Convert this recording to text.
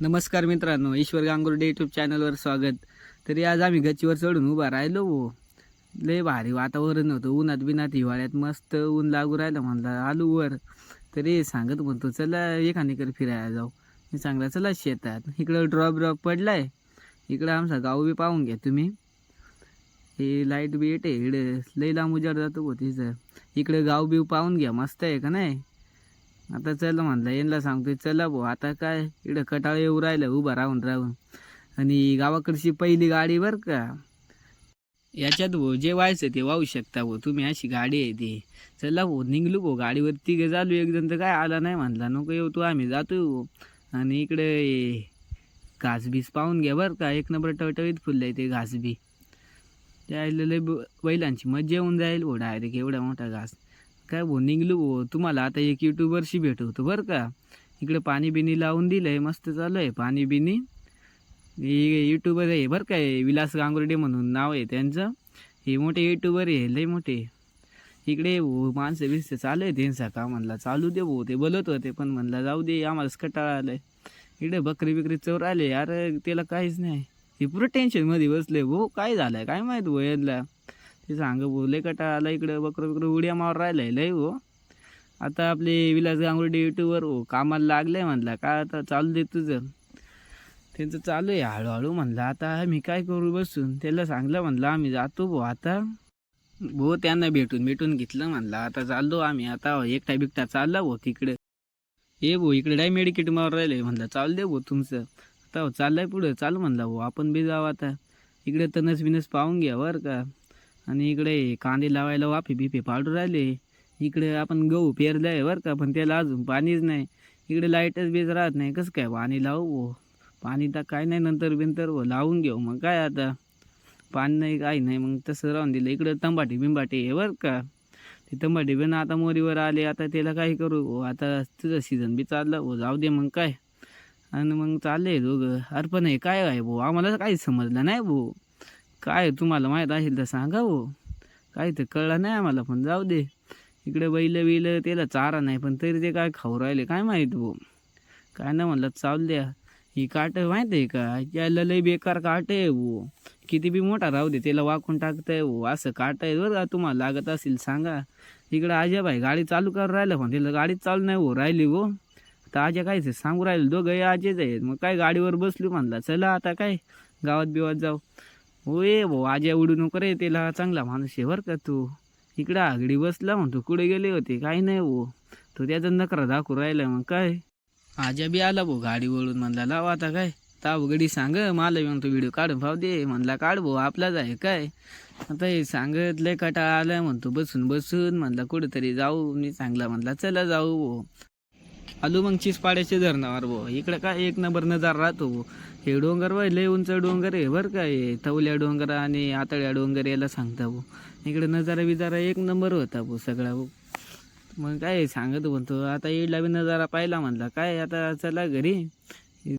नमस्कार मित्रांनो ईश्वर गांगुर्डे यूट्यूब चॅनलवर स्वागत. तरी आज आम्ही गच्चीवर चढून उभा राहिलो हो. लय भारी वातावरण होतं. उन्हात बिनात हिवाळ्यात मस्त ऊन लागू राहिलं म्हणलं आलू वर. तरी सांगत म्हणतो चला एखादीकडे फिरायला जाऊ. मी सांगला चला शेतात. इकडं ड्रॉप ड्रॉप पडलाय. इकडं आमचा गाव बी पाहून घ्या तुम्ही. हे लाइट बी येते इकडे लई लांब उजाड जातो हो तिथं. इकडे गाव बी पाहून घ्या मस्त आहे का नाही? आता चल म्हणलं यांना सांगतोय चला भाऊ आता काय? इकडं कटाळ येऊ राहिलं उभं राहून राहून. आणि गावाकडची पहिली गाडी बरं का? याच्यात भाऊ जे व्हायचं ते वाहू शकता भाऊ तुम्ही अशी गाडी आहे ती. चला भाऊ निघलो भाऊ गाडीवर गे चालू एकजण तर काय आला नाही म्हणला नको येऊ तू आम्ही जातो आणि इकडे घास बीस पाहून घ्या बरं का एक नंबर टवटवीत फुललं ते घास बी लय ब- बैलांची मज्जा येऊन जाईल भाऊ डायरेक्ट एवढा मोठा घास. काय भाऊ निघलो भाऊ. तुम्हाला आता एक युट्यूबरशी भेटवतो बरं का. इकडे पाणी बिनी लावून दिलंय मस्त चालू आहे पाणी बिनी हे युट्यूबर आहे बरं का हे विलास गांगुर्डे म्हणून नाव आहे त्यांचं. हे मोठे युट्यूबर आहे लय मोठे. इकडे भाऊ माणसं बिसं चालू आहे त्यांचा का म्हणला. चालू दे भाऊ ते बोलत होते पण म्हणला जाऊ दे आम्हाला कटाळा आलाय. इकडे बकरी बिकरी चोर आले अरे त्याला काहीच नाही. हे पुरं टेन्शनमध्ये बसले भाऊ काय झालंय काय माहीत भाऊ यातला ते सांग बोलले लय आला इकडं बकरं बकरं उड्या मार राहिलंय लय हो आता आपले विलास गांगुर्डे युट्यूबवर हो कामाला लागलंय म्हणला. काय आता चालू दे तुझं? त्यांचं चालू आहे हळूहळू म्हणलं. आता मी काय करू बसून? त्याला सांगलं म्हणलं आम्ही जातो भाऊ आता. भाऊ त्यांना भेटून भेटून घेतलं म्हणलं. आता चाललो आम्ही. आता एकटा बिकटा चालला भाऊ तिकडे. ए भाऊ इकडे डाय मेडिकेट मार राहिले म्हणलं. चालू दे भाऊ तुमचं. आता हो चाललंय पुढं. चालू म्हणलं भाऊ. आपण बी जाऊ आता. इकडे तनस बिनस पाहून घ्या बरं का. आणि इकडे कांदे लावायला वाफे बिफे पाडू राहिले. इकडे आपण गहू पेरलं आहे बरं का पण त्याला अजून पाणीच नाही. इकडे लाईटच बीज राहत नाही. कसं काय पाणी लावू भाऊ पाणी तर काय नाही नंतर बिंतर हो लावून घेऊ मग. काय आता? पाणी नाही काही नाही. मग तसं राहून दिलं. इकडं तंबाटी बिंबाटी आहे बरं का. ते तंबाटी बिन आता मोरीवर आले. आता त्याला काय करू भाऊ आता तुझं सीझन बी चाललं हो. जाऊ दे मग काय. आणि मग चालले दोघं. अर्पण आहे. काय आहे भाऊ? आम्हाला काहीच समजलं नाही भाऊ. काय तुम्हाला माहीत असेल तर सांगा हो. भाऊ काय तर कळलं नाही आम्हाला पण जाऊ दे. इकडे बैल बिल त्याला चारा नाही पण तरी ते काय खाऊ राहिले काय माहीत भाऊ काय नाही म्हणलं चालू द्या. ही काट माहीत आहे का? याला लय बेकार काट आहे भाऊ किती बी मोठा राहू दे त्याला वाकून टाकतंय भाऊ असं काट आहे बरं का तुम्हाला लागत असेल सांगा. इकडं आजा भाई गाडी चालू कर राहिलं पण त्याला गाडी चालू नाही हो राहिली हो आता आजा कायच सांगू राहिलं दोघं आजेच आहेत. मग काय गाडीवर बसलो म्हणला चला आता काय गावात बिवात जाऊ. हो ये भाऊ आजा उडू नको रे त्याला चांगला माणूस आहे बरं का तू. इकडं आगडी बसला म्हणतो कुठे गेले होते? काही नाही हो तो त्याचा नकरा दाखवू राहिला मग काय? आजा बी आला भाऊ गाडी वळून म्हणला लाव आता काय? ताव गडी सांग मला येऊन म्हणतो व्हिडिओ काढून भाऊ दे. म्हणला काढ भाऊ आपलाच आहे काय? आता हे सांगत लय कटाळा आलं म्हणतो बसून बसून. म्हणला कुठेतरी जाऊ. मी चांगला म्हणला चला जाऊ भाऊ. आलू मग चिसपाड्याचे धरणावर भाऊ इकडे काय एक नंबर नजार राहतो भो हे डोंगर बाय लय उंच डोंगर आहे बरं काय तवल्या डोंगर आणि आतळ्या डोंगर याला सांगता भो इकडे नजारा बिजारा एक नंबर होता भो सगळा भाऊ. मग काय सांगत म्हणतो आता येडला बी नजारा पाहिला म्हणला काय आता चला घरी?